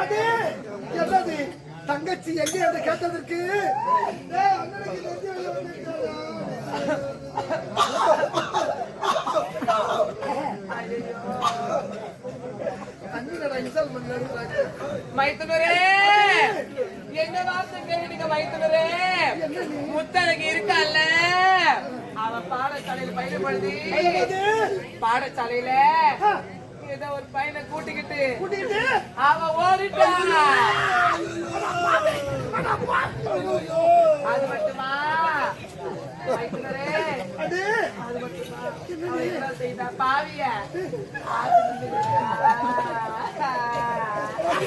அது என்னது தங்கச்சி எங்கே அதை கேட்டதற்கு ஏய், அண்ணனுக்கு மைத்துனரே! என்ன வார்த்தை கேட்டீங்க மைத்துனரே? முத்தழகு இருக்கான்ல அவன் பாடசாலையில பயணப்படுது பாடசாலையில ஏதோ ஒரு பையனை கூட்டிக்கிட்டு அவன் ஓடிட்டான் அது மட்டுமா? அது? மட்டுமா? செய்தா பாவிய அது இந்த பாருங்க. அது மட்டும் கிடையாது.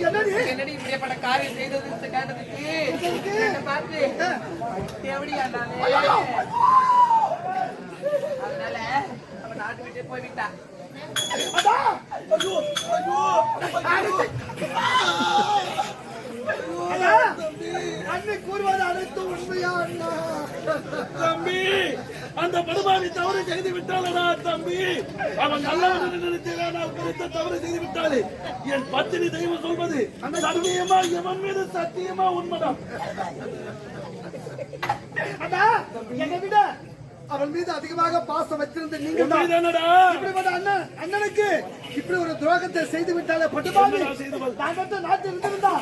என்னடி? என்னடி இப்படியாப்பட்ட காரியம் செய்தது கேட்டதுக்கு? பார்த்து அதனால நாட்டு விட்டே கூறுவது அனைத்து உண்மையா அண்ணா? தம்பி. அந்த படுபாவி தவறு செய்து விட்டாளடா தம்பி. அவன் நல்லவன் நினைத்தேன் நான் குறித்த தவறு செய்து விட்டாளே. என் பத்தினி தெய்வம் சொல்வது சத்தியமா எவன் மீது சத்தியமா உண்மைதான்? அண்ணா என்னை விட. அவன் மீது அதிகமாக பாசம் வச்சிருந்த நீங்க இப்படிப்பட்ட அண்ணன் அண்ணனுக்கு இப்படி ஒரு துரோகத்தை செய்து விட்டாலே பட்டுபாவி நாட்டில் இருந்திருந்தா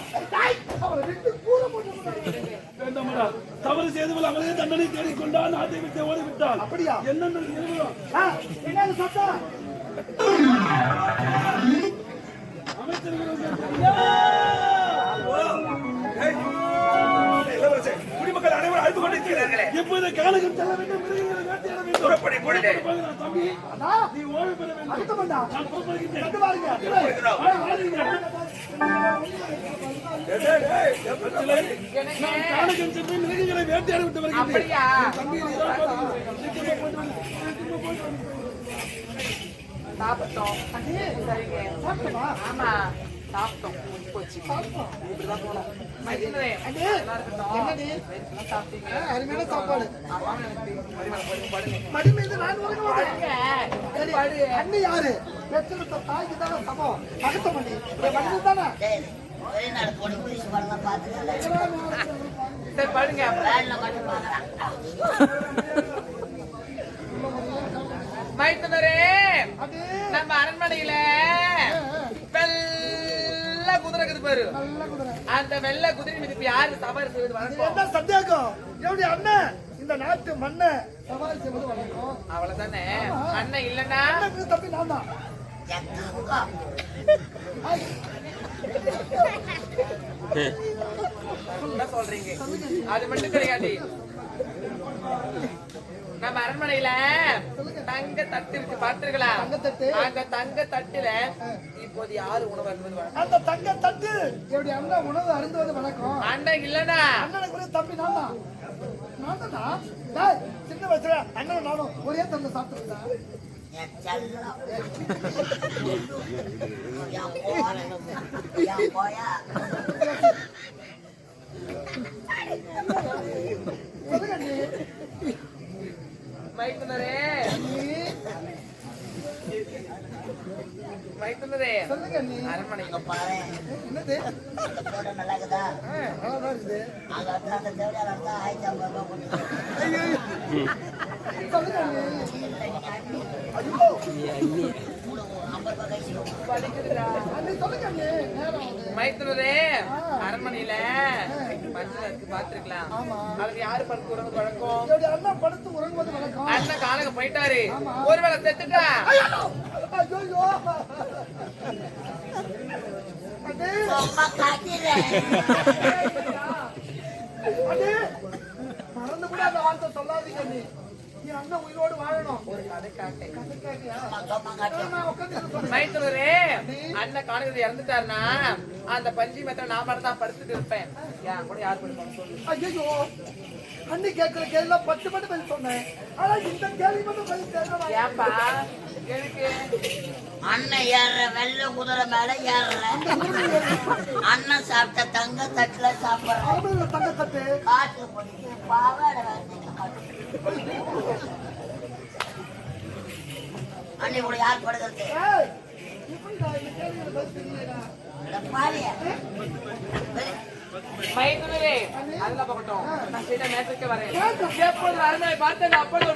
அவளை விட்டு வேண்டாமடா. தவறு செய்தவள் அவளே தண்டனை தேடிக்கொண்டான் நாட்டை விட்டு ஓடிவிட்டாள். அப்படியா? என்னென்ன சத்தம்? குடிமக்கள் அனைவரும் அழுது கொண்டிருக்கிறார்களே எப்போது காலகம் செல்ல வேண்டும் மிருகங்களை வேட்டையாட வேண்டும். புறப்படி பொழுது போகிறான் தம்பி. அண்ணா. நீ ஓய்வு பெற வேண்டும். அடுத்த பண்ணா நான் புறப்படுகின்றேன் கண்டு பாருங்க. நான் சென்று மிருகங்களை வேட்டையாட விட்டு அப்படியா? தம்பி நீ. சாப்பிட்டோம். சரிங்க. சாப்பிட்டோமா? ஆமா. சாப்பிட்டோம். போச்சு. இப்படிதான் போனோம். அருமையான சாப்பாடு. ஆமா, எனக்கு தெரியும். படுங்க, படுங்க, படுங்க. மடி மீது நான் படு. அண்ணி யாரு? பெற்றெடுத்த தாய்க்கு தானே சமம். மகத்த பண்ணி மனிதன் தானே? சரி மைத்துனரே நம்ம அரண்மனையில இருக்குது பாரு. அந்த வெள்ளை குதிரை மீது யாரு சவாரி செய்வது வழக்கம்? என்ன சந்தேகம்? எப்படி அண்ணன் இந்த நாட்டு மண்ணை சவாரி செய்வது வழக்கம்? அவ்வளவுதானே? அண்ணன் இல்லன்னா? தப்பி நான் தான். சொல்றீங்க? அது மட்டும் கிடையாது. நம்ம அரண்மனையில தங்க தட்டு இருக்கு தங்கத்தட்டு? அந்த தங்க தட்டுல இப்போது யாரு உணவு அருந்துவது? அந்த தங்க தட்டு எப்படி அண்ணன் உணவு அருந்துவது வழக்கம். அண்ணன் இல்லனா அண்ணனுக்கு கூட தம்பி நான் தான் நான் தானா டேய், சின்ன வயசுல அண்ணன் நானும் ஒரே தந்தை என் போயா சொல்லுங்க நீ மைத்துனரே நீ மைத்துனரே சொல்லுங்க நீ. அரண்மனை இங்க பாரு. என்னது? போட நல்லா இருக்குதா நல்லாதான் இருக்குது. அங்க வந்து அந்த தேவையான ஆயிரத்தி ஐம்பது ரூபாய் அரண்மனையில மஞ்சள் இருக்கு பார்த்திருக்கலாம். ஆமா. அதுல யாரு படுத்து உறவு வழக்கம். அண்ணன் காலக போயிட்டாரு. ஒருவேளை செத்துட்டா? மறந்து கூட அந்த வார்த்தை சொல்லாதீங்க நீ நீ அண்ணன் உயிரோடு வாழணும் ஒரு கதை காட்டேன். மைத்துனரே அண்ணன் காலகத்தில் இறந்துட்டாருன்னா அந்த பஞ்சி மெத்தல நான் மட்டும் தான் படுத்துட்டு இருப்பேன். கூட யார் படுப்பாங்க ஐயோ அண்ணி கேட்கிற கேள்வி பட்டு பட்டு பதில் சொன்னேன். ஆனா இந்த கேள்வி மட்டும் பதில் ஏப்பா அண்ணன் ஏற வெள்ள குதிரை மேல ஏறல அண்ணன் சாப்பிட்ட தங்க தட்டுல சாப்பிடுறேன் காற்று பிடிக்கு பாவாடை அண்ணன் கூட யார் படுக்கிறது? பாரியா? மைதுனரே அல்ல வரேன். எப்போது அருமை பார்த்தது அப்பொழுது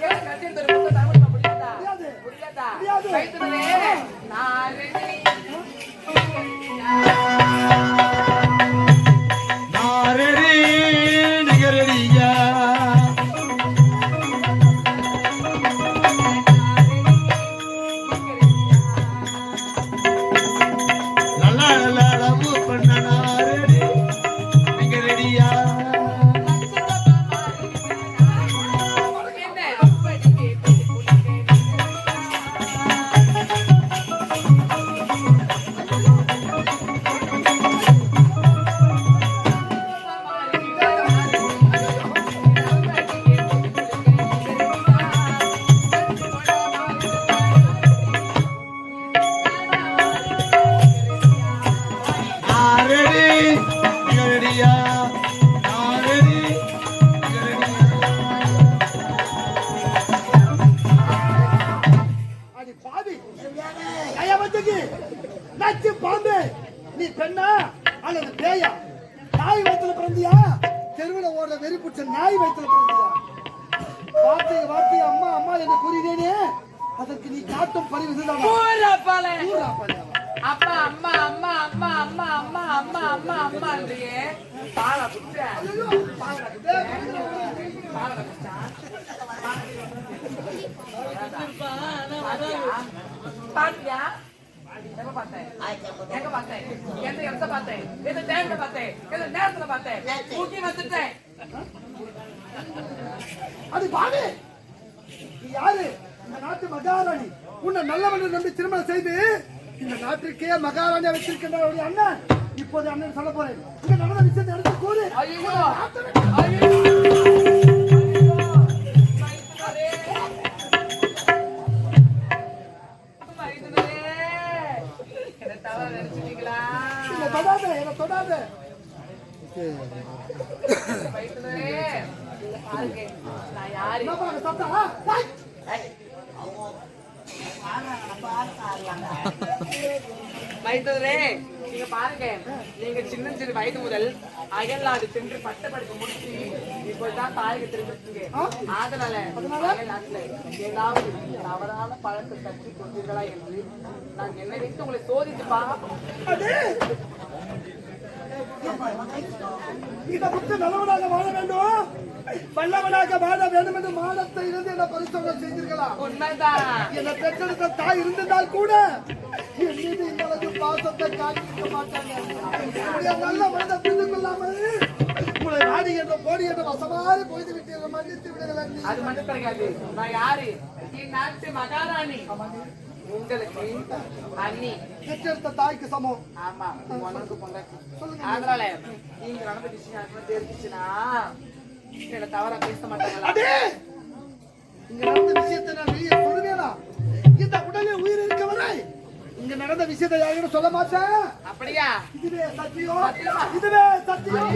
முடியாது? ஊரப்பாலே. அப்பா அம்மா அம்மா அம்மா அம்மா அம்மா அம்மா அம்மா அம்மா இல்லையே பாலை பாலை பாத்தியா? எங்க பார்த்தேன்? எங்க பார்த்தேன்? எந்த இடத்த பார்த்தேன்? எந்த டைம்ல பார்த்தேன்? எந்த நேரத்துல பார்த்தேன்? ஊட்டி வந்துட்டேன். அது பாரு யாரு? இந்த நாட்டு மகாராணி. உன்னை நல்லவன் நம்பி திருமணம் செய்து இந்த நாட்டிற்கே மகாராணியா வச்சிருக்கின்ற அண்ணன் இப்போது அண்ணன் சொல்ல போறேன். இங்க நடந்த விஷயத்தை எடுத்து கூறு. என்ன தொடாத என்ன நான் யாரு? வயிற்றுலே நீங்க பாருங்க. நீங்க சின்ன சிறு வயது முதல் அயல்நாடு சென்று பட்ட படிப்பு முடிச்சு இப்போதான் தாயக திரும்பிருக்கீங்க அதனால அயல்நாட்டுல ஏதாவது தவறான பழக்கம் கற்றுக் கொண்டீர்களா என்று நான் என்னை வைத்து உங்களை சோதித்து. இதை விட்டு நல்லவனாக வாழ வேண்டும்? வல்லவனாக வாழ வேண்டும் என்று மானத்தை இருந்து என்ன பரிசோதனை செய்தீர்களா என்னை பெற்றெடுத்த தாய் இருந்திருந்தால் கூட என் மீது இந்த பாசத்தை மாட்டாங்க என்னுடைய நல்ல மனித புரிந்து கொள்ளாமல் உங்களை வாடி என்ற போடி என்ற வசமாறி போய்து விட்டீர்கள். மன்னித்து விடுங்கள் அண்ணி. அது மட்டும் கிடையாது. நான் யாரு? இந்நாட்டு மகாராணி. உங்களுக்கு அண்ணி. பெற்றெடுத்த தாய்க்கு சமம். ஆமா உனக்கு பொண்டாட்டி. அதனால நீங்க நடந்த விஷயம் தெரிஞ்சுச்சுன்னா என்ன தவறா பேச மாட்டாங்களா? இங்க நடந்த விஷயத்தை நான் வெளியே சொல்லுவேனா? இந்த உடலில் உயிர் இருக்க வரை இங்க நடந்த விஷயத்தை யாரும் சொல்ல மாட்டேன்? அப்படியா? இதுவே சத்தியம்? இதுவே சத்தியம்.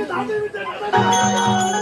别打别别别打别打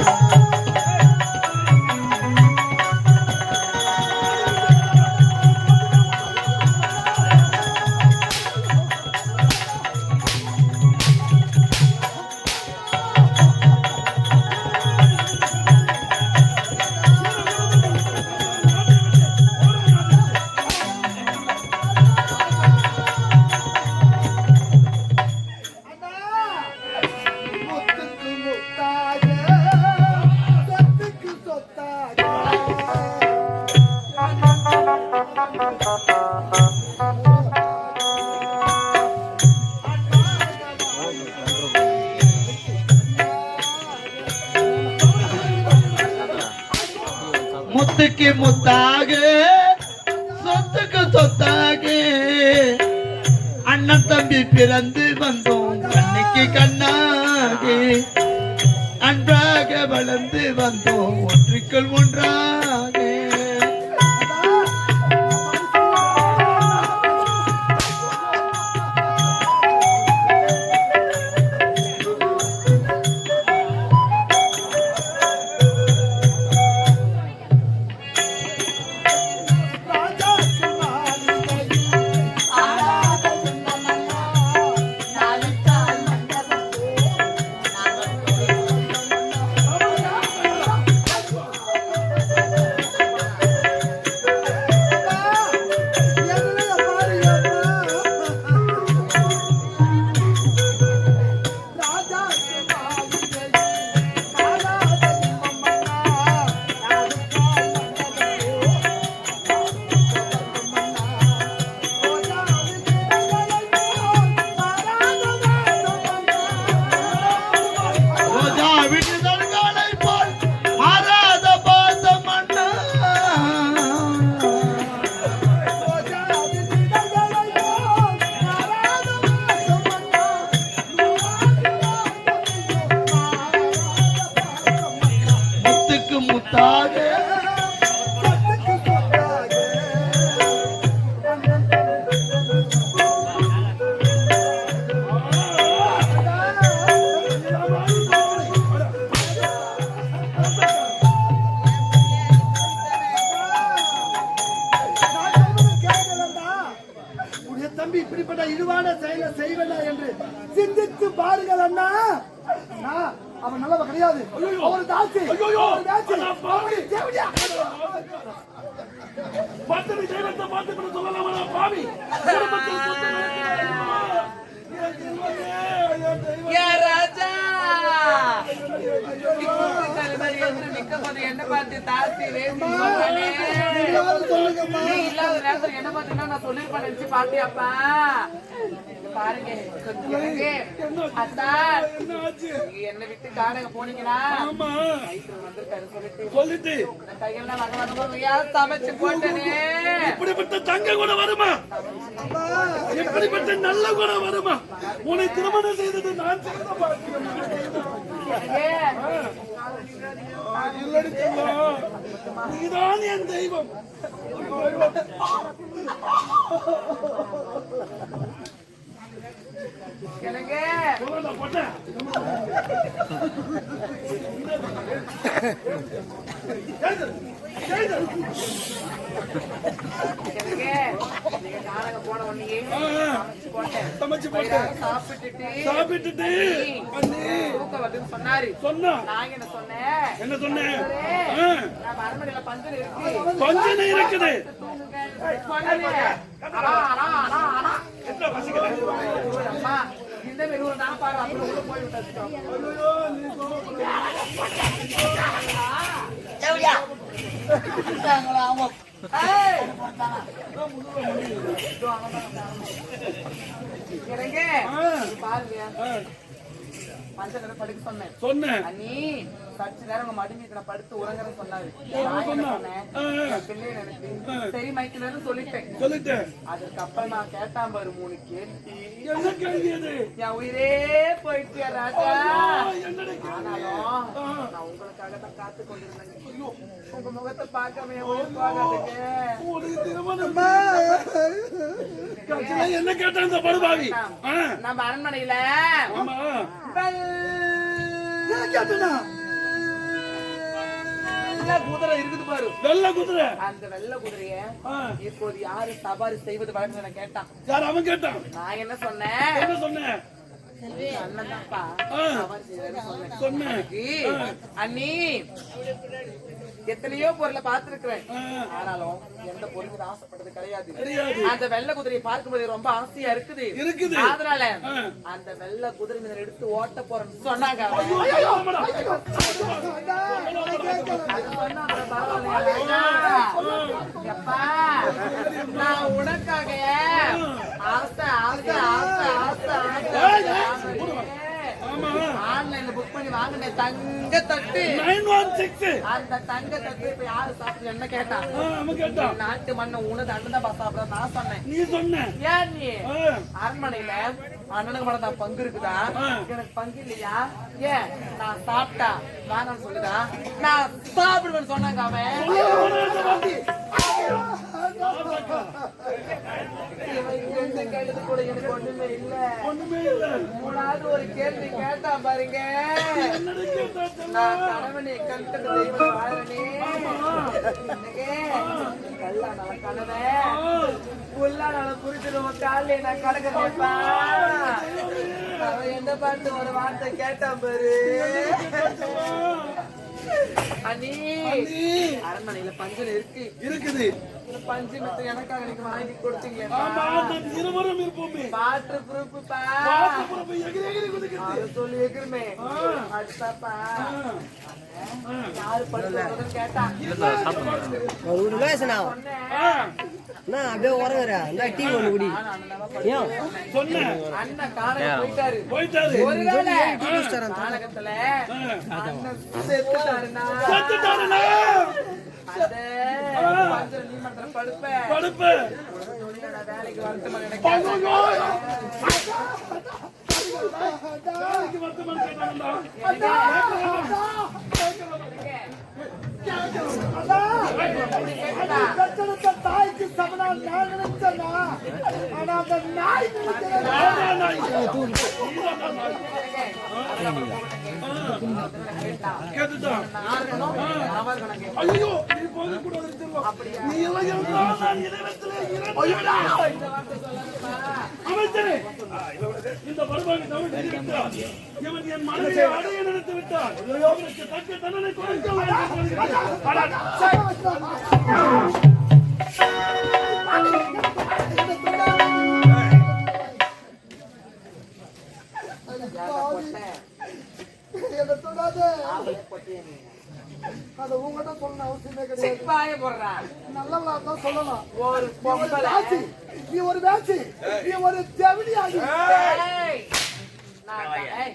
తాగే சுவாமி. என்ன பார்த்து தாசி ரேசி இல்லாத நேரத்துல என்ன பார்த்து நான் சொல்லிருப்பேன் நினைச்சு பாத்தியாப்பா பாருங்க? நீங்க என்னை விட்டு காடக போனீங்கன்னா சொல்லிட்டு. கையெல்லாம் வக வகமா சமைச்சு போட்டனே. இப்படிப்பட்ட தங்க கூட வருமா? இப்படிப்பட்ட நல்ல கூட வருமா? உன்னை திருமணம் செய்தது நான் செய்த. நீதான் என் தெய்வம். சாப்பிட்டுட்டு சொன்னாரு சொன்னா நான் என்ன சொன்னேன் என்ன சொன்னேன் கொஞ்சம் இருக்குது இந்த பாரு அப்படி உள்ள போய் அவங்க. பாருங்க படுக்க சொன்னேன். சொன்னேன். சற்று நேரம் உங்க மடி மீது நான் படுத்து உறங்குறேன்னு சொன்னாரு. சொன்னேன்? சரி மைக்கிலன்னு சொல்லிட்டேன். சொல்லிட்டேன். அதுக்கப்புறம் நான் கேட்டான் பாரு மூணு கேள்வி. என்ன கேள்வி அது? என் உயிரே போயிட்டு ராஜா? ஆனாலும் நான் உங்களுக்காக தான் காத்து கொண்டிருந்தேன் உங்க முகத்தை உயிர் போகாதுங்க. என்ன கேட்டான் இந்த படுபாவி ஆ, நம்ம அரண்மனையில ஆமா. கேட்டனா? வெள்ளை குதிரை இருக்குது பாரு. வெள்ள குதிரை. அந்த வெள்ளை குதிரைய இப்போது யாரு சவாரி செய்வது வழக்கு என கேட்டான். யார் அவன் கேட்டான்? நான் என்ன சொன்னேன்? என்ன சொன்னேன்? அண்ணி எத்தனையோ பொருளை பார்த்திருக்கிறேன் ஆனாலும் எந்த பொருளுக்கு ஆசைப்பட்டது கிடையாது. அந்த வெள்ளை குதிரையை பார்க்கும்போது ரொம்ப ஆசையா இருக்குது இருக்குது. அதனால. அந்த வெள்ளை குதிரை மீது எடுத்து ஓட்ட போறேன்னு சொன்னாங்க நான் உனக்காக ஆன்லைன்ல புக் பண்ணி வாங்கினேன். தங்க தட்டு. Nine one six. அந்த தங்க தட்டு இப்ப யாரு சாப்பிட்டு என்ன கேட்டா? நாட்டு மண்ணை உனது அண்ணன் தான் சாப்பிட நான் சொன்னேன். நீ சொன்ன. ஏன் நீ? அரண்மனையில அண்ணனுக்கு மட்டும் தான் பங்கு இருக்குதா. எனக்கு பங்கு இல்லையா? ஏன்? நான் சாப்பிட்டா வேணாம்னு சொல்லுதா? நான் சாப்பிடுவேன்னு சொன்னாங்க அவன். இவன் ஒண்ணுமே இல்ல மூணாவது ஒரு கேள்வி கேட்டா பாருங்க நான் கணவனை கண்டது தெய்வம் வாழனே கல்லான கணவன் உள்ளான புரிஞ்சிடும் நான் கடக்கிறேன்ப்பா அவன் என்ன பார்த்து ஒரு வார்த்தை கேட்டான் பாரு. அரண்மனையில பஞ்சம் இருக்கு. இருக்குது. இந்த பஞ்சு மித்த எனக்காக நீங்க வாங்கி நான் இருவரும் இருப்போமே. பாட்டு அதை சொல்லி அடுத்தாப்பா யாரு படுத்து கேட்டா. சொன்னேன் அப்படியே உறங்குற இந்த டீ ஒண்ணு குடி. ஏன்? சொன்னேன். அண்ணன் காலையில போயிட்டாரு. போயிட்டாரு. ஒருவேளை படுப்ப. படுப்பு. உன்னோட வேலைக்கு. பெற்றெடுத்த தாய்க்கு சமனா நான் நினைச்சேன்னா ஆனா அந்த நாய் நினைக்கிறேன் கேட்டுட்டான் ஐயோ நீ எல்லாம் அமைச்சரே இந்த பருவாங்க இவன் என் மனைவியை அடைய நினைத்து விட்டார். அவனுக்கு தக்க தண்டனை கொடுக்க வேண்டும் அதை உங்ககிட்ட சொல்லணும் அவசியமே கிடையாது. நல்லவளா தான் சொல்லலாம். ஒரு நீ ஒரு பொம்பளை. வேச்சி நீ ஒரு வேச்சி நீ ஒரு தெவிடி ஆகி ஏய், நான் ஏய்,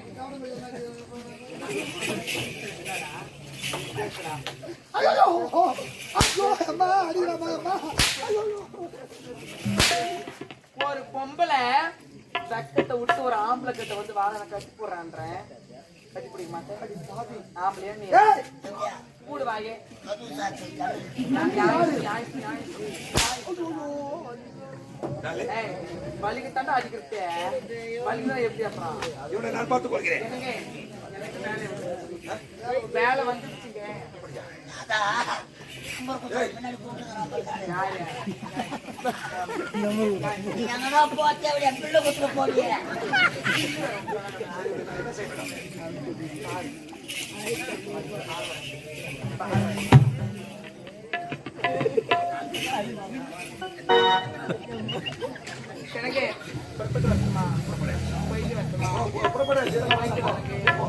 ஐயோ. ஐயோ. அம்மா அடிக்கிறம்மா அம்மா. ஐயோ. ஒரு பொம்பளை சக்கத்தை விட்டு ஒரு ஆம்பளை கிட்ட வந்து வாழை கட்டி போடுறான்றேன். கட்டி பிடிக்க மாட்டேன் ஆம்பளையா நீ கூடு வாயே வலிக்கு தாண்டா அடிக்கிறதே எப்படி அப்புறம் இவனை நான் கொள்கிறேன் வேலை வந்துருச்சுங்க. வேலை பிள்ளை புறப்பட்டு வரட்டுமா? போயிட்டு வரேங்க